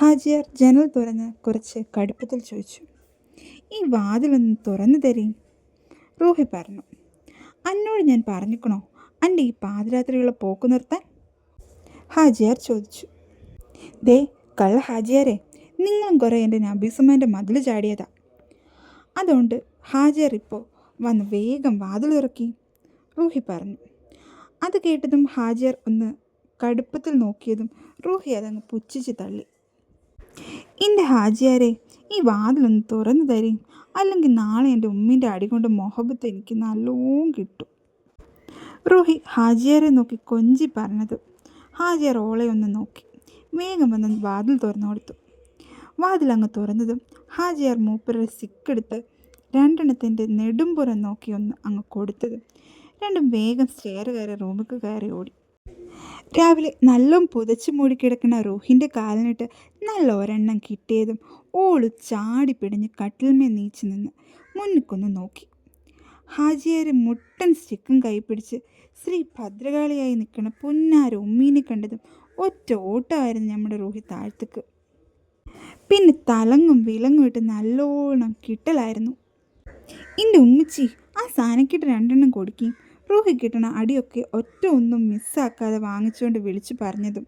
ഹാജിയാർ ജനൽ തുറന്ന് കുറച്ച് കടുപ്പത്തിൽ ചോദിച്ചു ഈ വാതിലൊന്ന് തുറന്നു തരീം? റൂഹി പറഞ്ഞു അന്നോട് ഞാൻ പറഞ്ഞിക്കണോ? അന്റെ ഈ പാതിരാത്രിയുള്ള പോക്ക് നിർത്താൻ? ഹാജിയാർ ചോദിച്ചു ദേ കള്ള ഹാജിയാരെ നിങ്ങളും കുറേ എന്റെ നബീസുമാന്റെ മതിൽ ചാടിയതാ. അതുകൊണ്ട് ഹാജിയർ ഇപ്പോൾ വന്ന് വേഗം വാതിൽ തുറക്കി. റൂഹി പറഞ്ഞു അത് കേട്ടതും ഹാജിയർ ഒന്ന് കടുപ്പത്തിൽ നോക്കിയതും റൂഹി അതങ്ങ് പുച്ഛിച്ച് തള്ളി. എന്റെ ഹാജിയാരെ ഈ വാതിലൊന്ന് തുറന്നു തരീം. അല്ലെങ്കിൽ നാളെ എന്റെ ഉമ്മിന്റെ അടി കൊണ്ട് മൊഹബത്ത് എനിക്ക് നല്ലോണം കിട്ടും. റോഹി ഹാജിയാരെ നോക്കി കൊഞ്ചി പറഞ്ഞത്. ഹാജിയാർ ഓളെ ഒന്ന് നോക്കി. വേഗം വന്ന് വാതിൽ തുറന്നു കൊടുത്തു. വാതിൽ അങ്ങ് തുറന്നതും ഹാജിയാർ മൂപ്പരുടെ സിക്കെടുത്ത് രണ്ടെണ്ണത്തിന്റെ നെടുമ്പുറം നോക്കി ഒന്ന് അങ്ങ് കൊടുത്തതും. രണ്ടും വേഗം സ്റ്റെയർ കയറി റൂമിക്ക് കയറി ഓടി. രാവിലെ നല്ലോം പുതച്ചു മൂടിക്കിടക്കുന്ന റൂഹിന്റെ കാലിനിട്ട് നല്ല ഒരെണ്ണം കിട്ടിയതും ഓൾ ചാടി പിടിഞ്ഞ് കട്ടിൽമേ നീച്ചു നിന്ന് മുന്നിക്കൊന്ന് നോക്കി. ഹാജിയാരെ മുട്ടൻ സ്റ്റിക്കും കൈപ്പിടിച്ച് ശ്രീ ഭദ്രകാളിയായി നിൽക്കുന്ന പൊന്നാര ഉമ്മീനെ കണ്ടതും ഒറ്റ ഓട്ടമായിരുന്നു നമ്മുടെ റൂഹി താഴ്ത്തക്ക്. പിന്നെ തലങ്ങും വിലങ്ങും ഇട്ട് നല്ലോണം കിട്ടലായിരുന്നു. എന്റെ ഉമ്മച്ചി ആ സാനക്കിട്ട് രണ്ടെണ്ണം കൊടുക്കുകയും റൂഹി കിട്ടണ അടിയൊക്കെ ഒറ്റ ഒന്നും മിസ്സാക്കാതെ വാങ്ങിച്ചുകൊണ്ട് വിളിച്ചു പറഞ്ഞതും